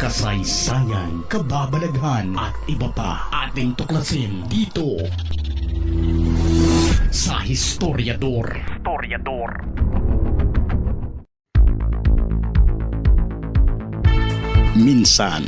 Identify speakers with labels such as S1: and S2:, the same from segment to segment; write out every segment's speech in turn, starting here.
S1: kasaysayan, kababalaghan at iba pa ating tuklasin dito sa Historiador. Historiador. Minsan,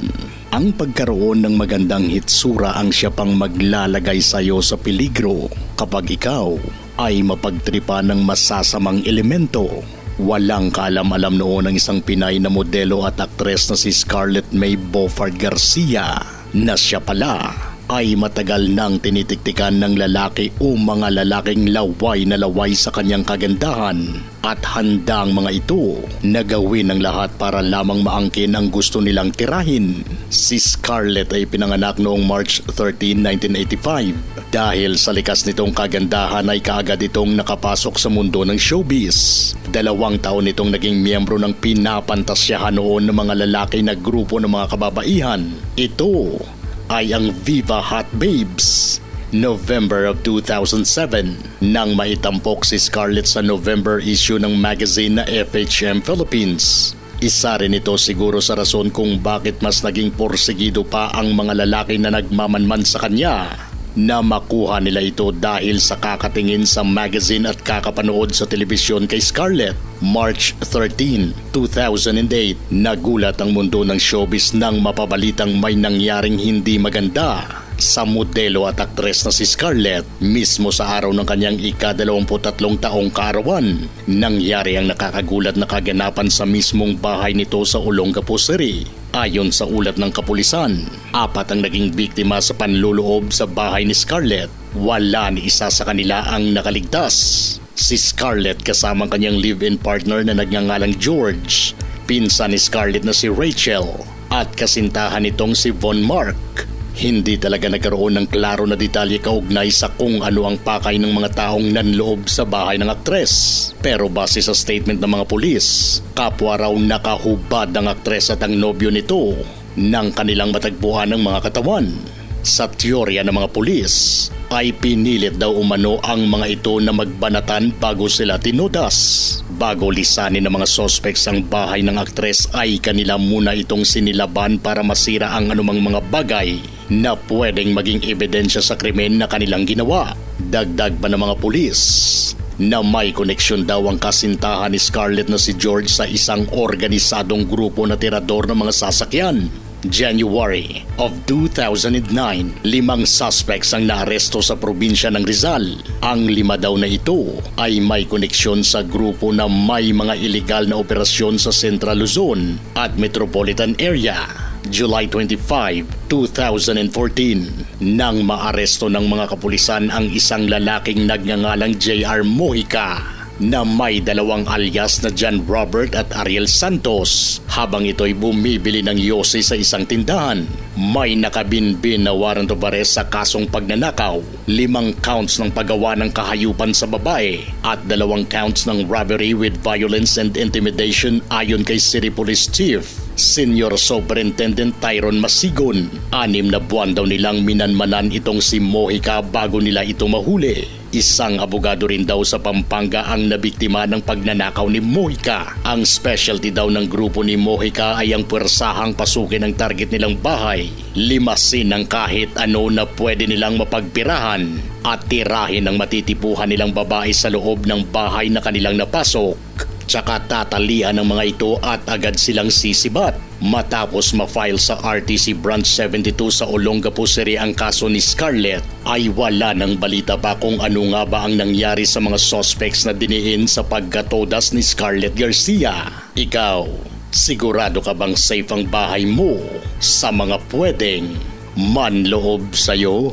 S1: ang pagkaroon ng magandang hitsura ang siya pang maglalagay sa iyo sa peligro kapag ikaw ay mapagtripa ng masasamang elemento. Walang kaalam-alam noon ang isang Pinay na modelo at aktres na si Scarlett May Beaufort Garcia na siya pala ay matagal nang tinitiktikan ng lalaki o mga lalaking laway na laway sa kanyang kagandahan at handang mga ito na gawin ang lahat para lamang maangkin ang gusto nilang tirahin. Si Scarlett ay pinanganak noong March 13, 1985. Dahil sa likas nitong kagandahan ay kaagad itong nakapasok sa mundo ng showbiz. Dalawang taon itong naging miyembro ng pinapantasyahan noon ng mga lalaki na grupo ng mga kababaihan. Ito ay ang Viva Hot Babes. November of 2007 nang maitampok si Scarlett sa November issue ng magazine na FHM Philippines. Isa rin ito siguro sa rason kung bakit mas naging porsigido pa ang mga lalaki na nagmamanman sa kanya na makuha nila ito dahil sa kakatingin sa magazine at kakapanood sa telebisyon kay Scarlett. March 13, 2008, nagulat ang mundo ng showbiz nang mapabalitang may nangyaring hindi maganda sa modelo at aktres na si Scarlett mismo sa araw ng kanyang ika-23 taong kaarawan. Nangyari ang nakakagulat na kaganapan sa mismong bahay nito sa Olongapo City. Ayon sa ulat ng kapulisan, apat ang naging biktima sa panluloob sa bahay ni Scarlett. Wala ni isa sa kanila ang nakaligtas. Si Scarlett kasama ang kanyang live-in partner na nagngangalang George, pinsan ni Scarlett na si Rachel, at kasintahan nitong si Von Mark. Hindi talaga nagkaroon ng klaro na detalye kaugnay sa kung ano ang pakay ng mga taong nanloob sa bahay ng aktres. Pero base sa statement ng mga pulis, kapwa raw nakahubad ang aktres at ang nobyo nito nang kanilang matagpuan ng mga katawan. Sa teorya ng mga pulis, ay pinilit daw umano ang mga ito na magbanatan bago sila tinudas. Bago lisanin ng mga suspects ang bahay ng aktres ay kanila muna itong sinilaban para masira ang anumang mga bagay na pwedeng maging ebidensya sa krimen na kanilang ginawa. Dagdag pa ng mga pulis na may koneksyon daw ang kasintahan ni Scarlett na si George sa isang organisadong grupo na tirador ng mga sasakyan. January of 2009, limang suspects ang naaresto sa probinsya ng Rizal. Ang lima daw na ito ay may koneksyon sa grupo na may mga ilegal na operasyon sa Central Luzon at Metropolitan Area. July 25, 2014, nang maaresto ng mga kapulisan ang isang lalaking nagngangalang J.R. Mojica na may dalawang alias na John Robert at Ariel Santos habang ito'y bumibili ng yose sa isang tindahan. May nakabinbin na warrant of arrest sa kasong pagnanakaw, limang counts ng paggawa ng kahayupan sa babae at dalawang counts ng robbery with violence and intimidation ayon kay City Police Chief Senior Superintendent Tyron Masigon. Anim na buwan daw nilang minanmanan itong si Mojica bago nila ito mahuli. Isang abogado rin daw sa Pampanga ang nabiktima ng pagnanakaw ni Mojica. Ang specialty daw ng grupo ni Mojica ay ang pwersahang pasukin ang target nilang bahay. Limasin ang kahit ano na pwede nilang mapagpirahan at tirahin ang matitipuhan nilang babae sa loob ng bahay na kanilang napasok. Tsaka tatalian ng mga ito at agad silang sisibat. Matapos ma-file sa RTC Branch 72 sa Olongapo City ang kaso ni Scarlett, ay wala ng balita pa kung ano nga ba ang nangyari sa mga suspects na diniin sa pagkatodas ni Scarlett Garcia. Ikaw, sigurado ka bang safe ang bahay mo sa mga pwedeng manloob sa'yo?